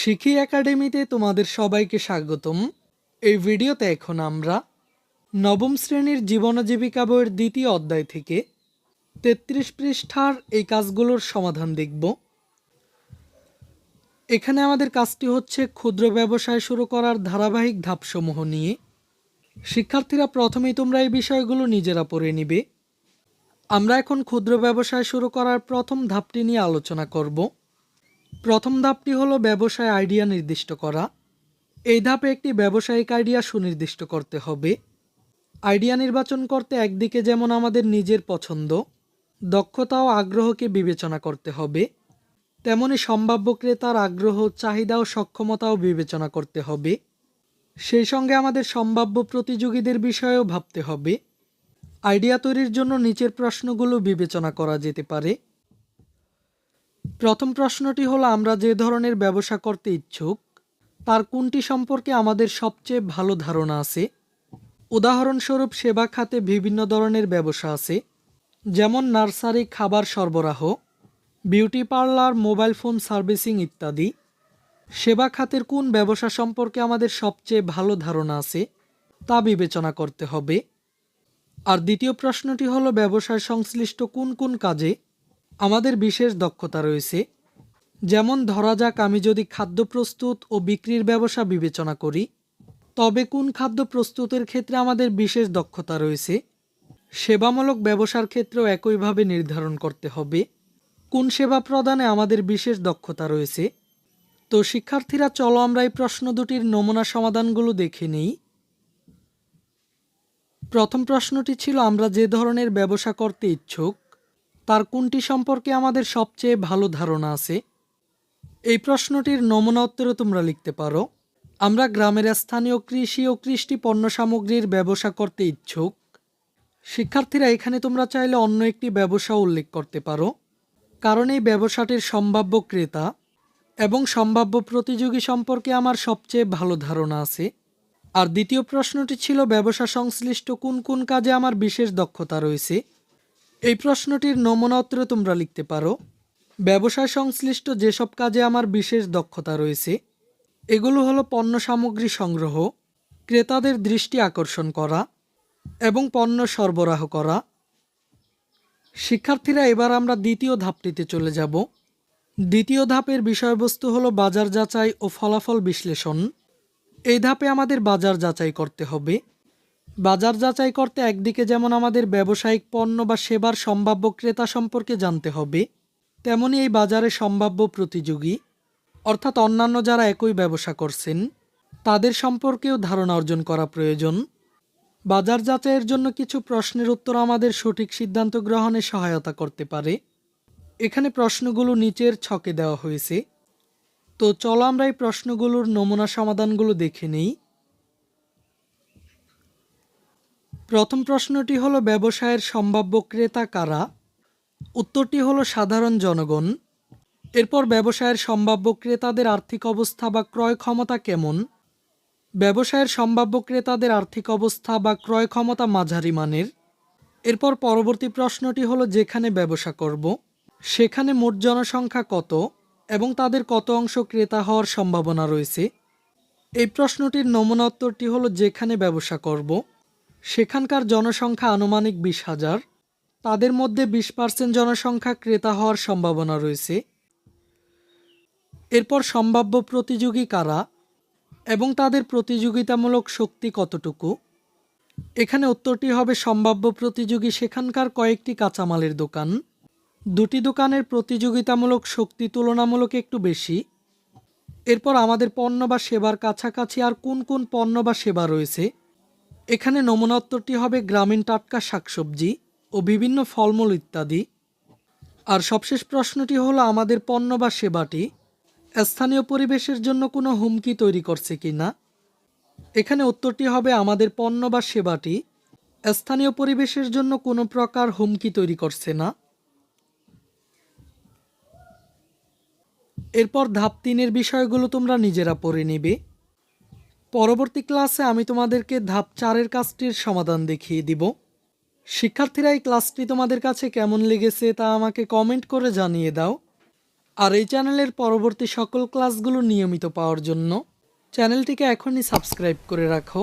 শিখি একাডেমিতে তোমাদের সবাইকে স্বাগতম। এই ভিডিওতে এখন আমরা নবম শ্রেণির জীবন জীবিকা বইয়ের দ্বিতীয় অধ্যায় থেকে তেত্রিশ পৃষ্ঠার এই কাজগুলোর সমাধান দেখব। এখানে আমাদের কাজটি হচ্ছে ক্ষুদ্র ব্যবসায় শুরু করার ধারাবাহিক ধাপসমূহ নিয়ে। শিক্ষার্থীরা প্রথমেই তোমরা এই বিষয়গুলো নিজেরা পড়ে নিবে। আমরা এখন ক্ষুদ্র ব্যবসায় শুরু করার প্রথম ধাপটি নিয়ে আলোচনা করব। প্রথম ধাপটি হলো ব্যবসায় আইডিয়া নির্দিষ্ট করা। এই ধাপে একটি ব্যবসায়িক আইডিয়া সুনির্দিষ্ট করতে হবে। আইডিয়া নির্বাচন করতে একদিকে যেমন আমাদের নিজের পছন্দ, দক্ষতা ও আগ্রহকে বিবেচনা করতে হবে, তেমনি সম্ভাব্য ক্রেতার আগ্রহ, চাহিদা ও সক্ষমতাও বিবেচনা করতে হবে। সেই সঙ্গে আমাদের সম্ভাব্য প্রতিযোগীদের বিষয়েও ভাবতে হবে। আইডিয়া তৈরির জন্য নিচের প্রশ্নগুলো বিবেচনা করা যেতে পারে। প্রথম প্রশ্নটি হলো, আমরা যে ধরনের ব্যবসা করতে ইচ্ছুক, তার কোনটি সম্পর্কে আমাদের সবচেয়ে ভালো ধারণা আছে? উদাহরণস্বরূপ, সেবা খাতে বিভিন্ন ধরনের ব্যবসা আছে, যেমন নার্সারি, খাবার সরবরাহ, beauty parlour, mobile phone servicing ইত্যাদি। সেবা খাতের কোন ব্যবসা সম্পর্কে আমাদের সবচেয়ে ভালো ধারণা আছে, তা বিবেচনা করতে হবে। আর দ্বিতীয় প্রশ্নটি হলো ব্যবসায় সংশ্লিষ্ট কোন কোন কাজে আমাদের বিশেষ দক্ষতা রয়েছে, যেমন ধরা যাক আমি যদি খাদ্য প্রস্তুত ও বিক্রির ব্যবসা বিবেচনা করি, তবে কোন খাদ্য প্রস্তুতের ক্ষেত্রে আমাদের বিশেষ দক্ষতা রয়েছে? সেবামূলক ব্যবসার ক্ষেত্রেও একইভাবে নির্ধারণ করতে হবে, কোন সেবা প্রদানে আমাদের বিশেষ দক্ষতা রয়েছে? তো শিক্ষার্থীরা, চলো আমরা এই প্রশ্ন দুটির নমুনা সমাধানগুলো দেখে নিই। প্রথম প্রশ্নটি ছিল, আমরা যে ধরনের ব্যবসা করতে ইচ্ছুক কোনটি সম্পর্কে আমাদের সবচেয়ে ভালো ধারণা আছে? এই প্রশ্নটির নমুনা উত্তরে তোমরা লিখতে পারো, আমরা গ্রামের স্থানীয় কৃষি ও কৃষ্টি পণ্য সামগ্রীর ব্যবসা করতে ইচ্ছুক। শিক্ষার্থীরা, এখানে তোমরা চাইলে অন্য একটি ব্যবসা উল্লেখ করতে পারো, কারণ এই ব্যবসাটির সম্ভাব্য ক্রেতা এবং সম্ভাব্য প্রতিযোগী সম্পর্কে আমার সবচেয়ে ভালো ধারণা আছে। আর দ্বিতীয় প্রশ্নটি ছিল, ব্যবসা সংশ্লিষ্ট কোন কোন কাজে আমার বিশেষ দক্ষতা রয়েছে? এই প্রশ্নটির নমুনা উত্তরে তোমরা লিখতে পারো, ব্যবসায় সংশ্লিষ্ট যেসব কাজে আমার বিশেষ দক্ষতা রয়েছে, এগুলো হলো পণ্য সামগ্রী সংগ্রহ, ক্রেতাদের দৃষ্টি আকর্ষণ করা এবং পণ্য সরবরাহ করা। শিক্ষার্থীরা এবার আমরা দ্বিতীয় ধাপটিতে চলে যাব। দ্বিতীয় ধাপের বিষয়বস্তু হলো বাজার যাচাই ও ফলাফল বিশ্লেষণ। এই ধাপে আমাদের বাজার যাচাই করতে হবে। বাজার যাচাই করতে একদিকে যেমন আমাদের ব্যবসায়িক পণ্য বা সেবার সম্ভাব্য ক্রেতা সম্পর্কে জানতে হবে, তেমনি এই বাজারে সম্ভাব্য প্রতিযোগী, অর্থাৎ অন্যান্য যারা একই ব্যবসা করছেন, তাদের সম্পর্কেও ধারণা অর্জন করা প্রয়োজন। বাজার যাচাইয়ের জন্য কিছু প্রশ্নের উত্তর আমাদের সঠিক সিদ্ধান্ত গ্রহণে সহায়তা করতে পারে। এখানে প্রশ্নগুলো নিচের ছকে দেওয়া হয়েছে। তো চলো আমরা এই প্রশ্নগুলোর নমুনা সমাধানগুলো দেখে নিই। প্রথম প্রশ্নটি হলো, ব্যবসায়ের সম্ভাব্য ক্রেতা কারা? উত্তরটি হলো, সাধারণ জনগণ। এরপর, ব্যবসায়ের সম্ভাব্য ক্রেতাদের আর্থিক অবস্থা বা ক্রয় ক্ষমতা কেমন? ব্যবসায়ের সম্ভাব্য ক্রেতাদের আর্থিক অবস্থা বা ক্রয় ক্ষমতা মাঝারি মানের। এরপর, পরবর্তী প্রশ্নটি হলো, যেখানে ব্যবসা করব, সেখানে মোট জনসংখ্যা কত এবং তাদের কত অংশ ক্রেতা হওয়ার সম্ভাবনা রয়েছে? এই প্রশ্নটির নমুনা উত্তরটি হলো, যেখানে ব্যবসা করব সেখানকার জনসংখ্যা আনুমানিক বিশ হাজার। তাদের মধ্যে বিশ পার্সেন্ট জনসংখ্যা ক্রেতা হওয়ার সম্ভাবনা রয়েছে। এরপর সম্ভাব্য প্রতিযোগী কারা এবং তাদের প্রতিযোগিতামূলক শক্তি কতটুকু? এখানে উত্তরটি হবে সম্ভাব্য প্রতিযোগী সেখানকার কয়েকটি কাঁচামালের দোকান। দুটি দোকানের প্রতিযোগিতামূলক শক্তি তুলনামূলক একটু বেশি। এরপর আমাদের পণ্য বা সেবার কাছাকাছি আর কোন কোন পণ্য বা সেবা রয়েছে এখানে নমুনা উত্তরটি হবে গ্রামীণ টাটকা শাকসবজি ও বিভিন্ন ফলমূল ইত্যাদি। আর সবশেষ প্রশ্নটি হলো, আমাদের পণ্য বা সেবাটি স্থানীয় পরিবেশের জন্য কোনো হুমকি তৈরি করছে কি না এখানে উত্তরটি হবে, আমাদের পণ্য বা সেবাটি স্থানীয় পরিবেশের জন্য কোনো প্রকার হুমকি তৈরি করছে না। এরপর ধাপ তিনের বিষয়গুলো তোমরা নিজেরা পড়ে নেবে। পরবর্তী ক্লাসে আমি তোমাদেরকে ধাপ চারের কাজটির সমাধান দেখিয়ে দিব। শিক্ষার্থীরা, এই ক্লাসটি তোমাদের কাছে কেমন লেগেছে তা আমাকে কমেন্ট করে জানিয়ে দাও। আর এই চ্যানেলের পরবর্তী সকল ক্লাসগুলো নিয়মিত পাওয়ার জন্য চ্যানেলটিকে এখনই সাবস্ক্রাইব করে রাখো।